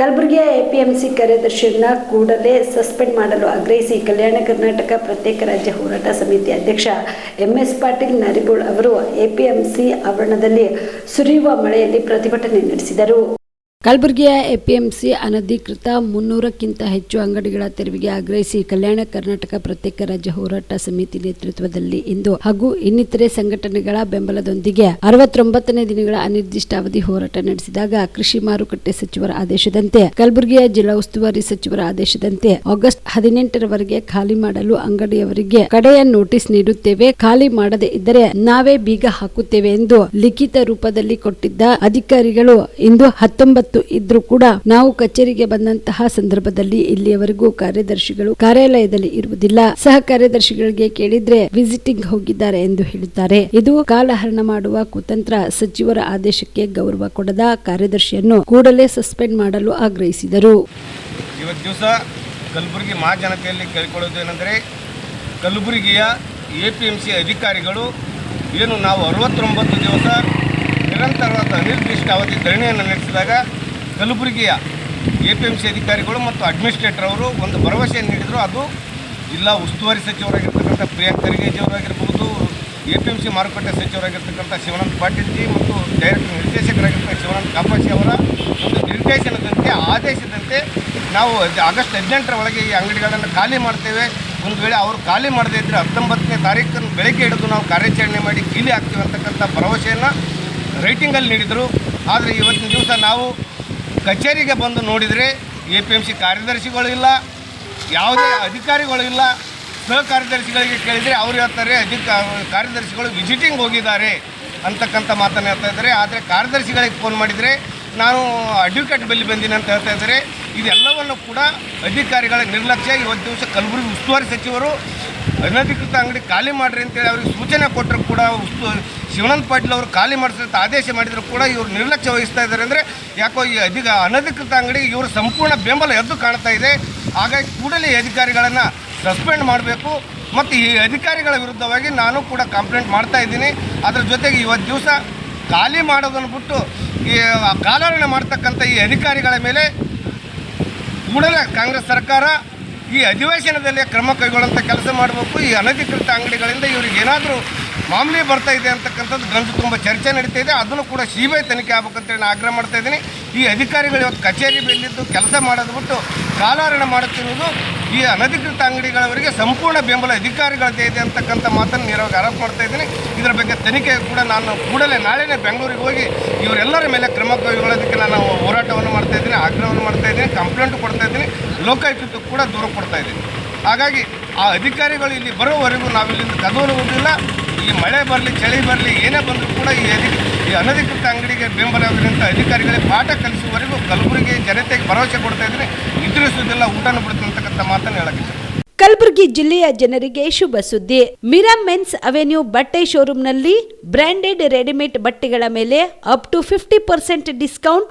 ಕಲಬುರಗಿಯ ಎಪಿಎಂಸಿ ಕಾರ್ಯದರ್ಶಿಯನ್ನ ಕೂಡಲೇ ಸಸ್ಪೆಂಡ್ ಮಾಡಲು ಆಗ್ರಹಿಸಿ ಕಲ್ಯಾಣ ಕರ್ನಾಟಕ ಪ್ರತ್ಯೇಕ ರಾಜ್ಯ ಹೋರಾಟ ಸಮಿತಿ ಅಧ್ಯಕ್ಷ ಎಂಎಸ್ ಪಾಟೀಲ್ ನರಿಬೋಳ್ ಅವರು ಎಪಿಎಂಸಿ ಆವರಣದಲ್ಲಿ ಸುರಿಯುವ ಮಳೆಯಲ್ಲಿ ಪ್ರತಿಭಟನೆ ನಡೆಸಿದರು. ಕಲಬುರಗಿಯ ಎಪಿಎಂಸಿ ಅನಧಿಕೃತ ಮುನ್ನೂರಕ್ಕಿಂತ ಹೆಚ್ಚು ಅಂಗಡಿಗಳ ತೆರವಿಗೆ ಆಗ್ರಹಿಸಿ ಕಲ್ಯಾಣ ಕರ್ನಾಟಕ ಪ್ರತ್ಯೇಕ ರಾಜ್ಯ ಹೋರಾಟ ಸಮಿತಿ ನೇತೃತ್ವದಲ್ಲಿ ಇಂದು ಹಾಗೂ ಇನ್ನಿತರೆ ಸಂಘಟನೆಗಳ ಬೆಂಬಲದೊಂದಿಗೆ ಅರವತ್ತೊಂಬತ್ತನೇ ದಿನಗಳ ಅನಿರ್ದಿಷ್ಟಾವಧಿ ಹೋರಾಟ ನಡೆಸಿದಾಗ ಕೃಷಿ ಮಾರುಕಟ್ಟೆ ಸಚಿವರ ಆದೇಶದಂತೆ ಕಲಬುರಗಿಯ ಜಿಲ್ಲಾ ಉಸ್ತುವಾರಿ ಸಚಿವರ ಆದೇಶದಂತೆ ಆಗಸ್ಟ್ ಹದಿನೆಂಟರವರೆಗೆ ಖಾಲಿ ಮಾಡಲು ಅಂಗಡಿಯವರಿಗೆ ಕಡೆಯ ನೋಟಿಸ್ ನೀಡುತ್ತೇವೆ. ಖಾಲಿ ಮಾಡದೇ ಇದ್ದರೆ ನಾವೇ ಬೀಗ ಹಾಕುತ್ತೇವೆ ಎಂದು ಲಿಖಿತ ರೂಪದಲ್ಲಿ ಕೊಟ್ಟಿದ್ದ ಅಧಿಕಾರಿಗಳು ಇಂದು ಹತ್ತೊಂಬತ್ತು ಇದ್ರೂ ಕೂಡ ನಾವು ಕಚೇರಿಗೆ ಬಂದಂತಹ ಸಂದರ್ಭದಲ್ಲಿ ಇಲ್ಲಿಯವರೆಗೂ ಕಾರ್ಯದರ್ಶಿಗಳು ಕಾರ್ಯಾಲಯದಲ್ಲಿ ಇರುವುದಿಲ್ಲ. ಸಹ ಕಾರ್ಯದರ್ಶಿಗಳಿಗೆ ಕೇಳಿದ್ರೆ ವಿಸಿಟಿಂಗ್ ಹೋಗಿದ್ದಾರೆ ಎಂದು ಹೇಳುತ್ತಾರೆ ಇದು ಕಾಲಹರಣ ಮಾಡುವ ಕುತಂತ್ರ ಸಚಿವರ ಆದೇಶಕ್ಕೆ ಗೌರವ ಕೊಡದ ಕಾರ್ಯದರ್ಶಿಯನ್ನು ಕೂಡಲೇ ಸಸ್ಪೆಂಡ್ ಮಾಡಲು ಆಗ್ರಹಿಸಿದರು. ಇವತ್ತು ಕಲಬುರಗಿ ಮಹಾಜನತೆಯಲ್ಲಿ ಕೇಳಿಕೊಳ್ಳೋದೇನೆಂದರೆ ಕಲಬುರಗಿಯ ಎ ಪಿ ಎಂ ಸಿ ಅಧಿಕಾರಿಗಳು ಏನು ನಾವು ಅರವತ್ತೊಂಬತ್ತು ದಿವಸ ಅನಿರ್ದಿಷ್ಟ ಅವಧಿ ಧರಣಿಯನ್ನು ನಡೆಸಿದಾಗ ಕಲಬುರಗಿಯ ಎ ಪಿ ಎಂ ಸಿ ಅಧಿಕಾರಿಗಳು ಮತ್ತು ಅಡ್ಮಿನಿಸ್ಟ್ರೇಟರ್ ಅವರು ಒಂದು ಭರವಸೆಯನ್ನು ನೀಡಿದರು. ಅದು ಜಿಲ್ಲಾ ಉಸ್ತುವಾರಿ ಸಚಿವರಾಗಿರ್ತಕ್ಕಂಥ ಪ್ರಿಯಾಂಕ್ ಖರ್ಗೆಜಿ ಅವರಾಗಿರ್ಬೋದು ಎ ಪಿ ಎಂ ಸಿ ಮಾರುಕಟ್ಟೆ ಸಚಿವರಾಗಿರ್ತಕ್ಕಂಥ ಶಿವಾನಂದ ಪಾಟೀಲ್ ಜಿ ಮತ್ತು ಡೈರೆಕ್ಟರ್ ನಿರ್ದೇಶಕರಾಗಿರ್ತಕ್ಕಂಥ ಶಿವಾನಂದ ಕಾಪಾಜಿ ಅವರ ಒಂದು ನಿರ್ದೇಶನದಂತೆ, ಆದೇಶದಂತೆ ನಾವು ಆಗಸ್ಟ್ ಹದಿನೆಂಟರ ಒಳಗೆ ಈ ಅಂಗಡಿಗಳನ್ನು ಖಾಲಿ ಮಾಡ್ತೇವೆ. ಒಂದು ವೇಳೆ ಅವರು ಖಾಲಿ ಮಾಡದೇ ಇದ್ದರೆ ಹತ್ತೊಂಬತ್ತನೇ ತಾರೀಕನ್ನು ಬೆಳಗ್ಗೆ ಹಿಡಿದು ನಾವು ಕಾರ್ಯಾಚರಣೆ ಮಾಡಿ ಕೀಲಿ ಹಾಕ್ತೀವಿ ಅಂತಕ್ಕಂಥ ಭರವಸೆಯನ್ನು ರೈಟಿಂಗಲ್ಲಿ ನೀಡಿದರು. ಆದರೆ ಇವತ್ತಿನ ದಿವಸ ನಾವು ಕಚೇರಿಗೆ ಬಂದು ನೋಡಿದರೆ ಎ ಪಿ ಎಂ ಸಿ ಕಾರ್ಯದರ್ಶಿಗಳು ಇಲ್ಲ, ಯಾವುದೇ ಅಧಿಕಾರಿಗಳು ಇಲ್ಲ. ಸಹ ಕಾರ್ಯದರ್ಶಿಗಳಿಗೆ ಕೇಳಿದರೆ ಅವ್ರು ಹೇಳ್ತಾರೆ, ಅಧಿಕ, ಕಾರ್ಯದರ್ಶಿಗಳು ವಿಸಿಟಿಂಗ್ ಹೋಗಿದ್ದಾರೆ ಅಂತಕ್ಕಂಥ ಮಾತನ್ನು ಹೇಳ್ತಾ ಇದ್ದಾರೆ. ಆದರೆ ಕಾರ್ಯದರ್ಶಿಗಳಿಗೆ ಫೋನ್ ಮಾಡಿದರೆ ನಾನು ಅಡ್ವೊಕೇಟ್ ಬೆಲ್ಲಿ ಬಂದೀನಿ ಅಂತ ಹೇಳ್ತಾ ಇದ್ದಾರೆ. ಇದೆಲ್ಲವನ್ನು ಕೂಡ ಅಧಿಕಾರಿಗಳ ನಿರ್ಲಕ್ಷ್ಯ. ಇವತ್ತು ದಿವಸ ಕಲಬುರಗಿ ಉಸ್ತುವಾರಿ ಸಚಿವರು ಅನಧಿಕೃತ ಅಂಗಡಿ ಖಾಲಿ ಮಾಡಿರಿ ಅಂತೇಳಿ ಅವ್ರಿಗೆ ಸೂಚನೆ ಕೊಟ್ಟರು ಕೂಡ ಉಸ್ತು ಶಿವಾನಂದ ಪಾಟೀಲ್ ಅವರು ಖಾಲಿ ಮಾಡಿಸಿದಂಥ ಆದೇಶ ಮಾಡಿದರೂ ಕೂಡ ಇವರು ನಿರ್ಲಕ್ಷ್ಯ ವಹಿಸ್ತಾ ಇದ್ದಾರೆ ಅಂದರೆ ಯಾಕೋ ಈ ಅಧಿಕ ಅನಧಿಕೃತ ಅಂಗಡಿ ಇವರು ಸಂಪೂರ್ಣ ಬೆಂಬಲ ಎದ್ದು ಕಾಣ್ತಾ ಇದೆ. ಹಾಗಾಗಿ ಕೂಡಲೇ ಅಧಿಕಾರಿಗಳನ್ನು ಸಸ್ಪೆಂಡ್ ಮಾಡಬೇಕು. ಮತ್ತು ಈ ಅಧಿಕಾರಿಗಳ ವಿರುದ್ಧವಾಗಿ ನಾನು ಕೂಡ ಕಂಪ್ಲೇಂಟ್ ಮಾಡ್ತಾ ಇದ್ದೀನಿ. ಅದರ ಜೊತೆಗೆ ಇವತ್ತು ದಿವಸ ಖಾಲಿ ಮಾಡೋದನ್ನು ಬಿಟ್ಟು ಈ ಕಾಲಹರಣ ಮಾಡ್ತಕ್ಕಂಥ ಈ ಅಧಿಕಾರಿಗಳ ಮೇಲೆ ಕೂಡಲೇ ಕಾಂಗ್ರೆಸ್ ಸರ್ಕಾರ ಈ ಅಧಿವೇಶನದಲ್ಲಿ ಕ್ರಮ ಕೈಗೊಳ್ಳುವಂಥ ಕೆಲಸ ಮಾಡಬೇಕು. ಈ ಅನಧಿಕೃತ ಅಂಗಡಿಗಳಿಂದ ಇವ್ರಿಗೆ ಏನಾದರೂ ಮಾಮೂಲಿ ಬರ್ತಾ ಇದೆ ಅಂತಕ್ಕಂಥದ್ದು ಗ್ರಂಥ ತುಂಬ ಚರ್ಚೆ ನಡೀತಾ ಇದೆ. ಅದನ್ನು ಕೂಡ ಸಿ ಬಿ ಐ ತನಿಖೆ ಆಗ್ಬೇಕಂತೇಳಿ ನಾನು ಆಗ್ರಹ ಮಾಡ್ತಾ ಇದ್ದೀನಿ. ಈ ಅಧಿಕಾರಿಗಳು ಇವತ್ತು ಕಚೇರಿ ಬೆಲ್ಲಿದ್ದು ಕೆಲಸ ಮಾಡೋದು ಬಿಟ್ಟು ಕಾಲಹರಣ ಮಾಡುತ್ತಿರುವುದು ಈ ಅನಧಿಕೃತ ಅಂಗಡಿಗಳವರಿಗೆ ಸಂಪೂರ್ಣ ಬೆಂಬಲ ಅಧಿಕಾರಿಗಳದ್ದೇ ಇದೆ ಅಂತಕ್ಕಂಥ ಮಾತನ್ನು ನೇರವಾಗಿ ಆರೋಪ ಮಾಡ್ತಾ ಇದ್ದೀನಿ. ಇದರ ಬಗ್ಗೆ ತನಿಖೆ ಕೂಡ ನಾನು ಕೂಡಲೇ ನಾಳೆನೇ ಬೆಂಗಳೂರಿಗೆ ಹೋಗಿ ಇವರೆಲ್ಲರ ಮೇಲೆ ಕ್ರಮ ಕೈಗೊಳ್ಳೋದಕ್ಕೆ ನಾನು ಹೋರಾಟವನ್ನು ಮಾಡ್ತಾ ಇದ್ದೀನಿ, ಆಗ್ರಹವನ್ನು ಮಾಡ್ತಾ ಇದ್ದೀನಿ, ಕಂಪ್ಲೇಂಟ್ ಕೊಡ್ತಾ ಇದ್ದೀನಿ ಲೋಕಾಯುಕ್ತಕ್ಕೂ ಕೂಡ ದೂರ ಕೊಡ್ತಾ ಇದ್ದೀನಿ. ಹಾಗಾಗಿ ಆ ಅಧಿಕಾರಿಗಳು ಇಲ್ಲಿ ಬರೋವರೆಗೂ ನಾವಿಲ್ಲಿಂದ ಕದೋರುವುದಿಲ್ಲ ಈ ಮಳೆ ಬರಲಿ, ಚಳಿ ಬರಲಿ, ಏನೇ ಬಂದರೂ ಕೂಡ ಈ ಅಧಿ, ಈ ಅನಧಿಕೃತ ಅಂಗಡಿಗೆ ಬೆಂಬಲವಾಗಿರುವಂಥ ಅಧಿಕಾರಿಗಳಿಗೆ ಪಾಠ ಕಲಿಸುವವರೆಗೂ ಕಲಬುರಗಿ ಜನತೆಗೆ ಭರವಸೆ ಕೊಡ್ತಾ ಇದ್ದೀನಿ. ನಿದ್ರಿಸುವುದಿಲ್ಲ, ಊಟನ ಬಿಡ್ತೀನಿ ಅಂತಕ್ಕಂಥ ಮಾತನ್ನು ಹೇಳಕ್ಕೆ ಕಲಬುರಗಿ ಜಿಲ್ಲೆಯ ಜನರಿಗೆ ಶುಭ ಸುದ್ದಿ. ಮಿರಾ ಮೆನ್ಸ್ ಅವೆನ್ಯೂ ಬಟ್ಟೆ ಶೋರೂಮ್ನಲ್ಲಿ ಬ್ರಾಂಡೆಡ್ ರೆಡಿಮೇಡ್ ಬಟ್ಟೆಗಳ ಮೇಲೆ up to fifty percent discount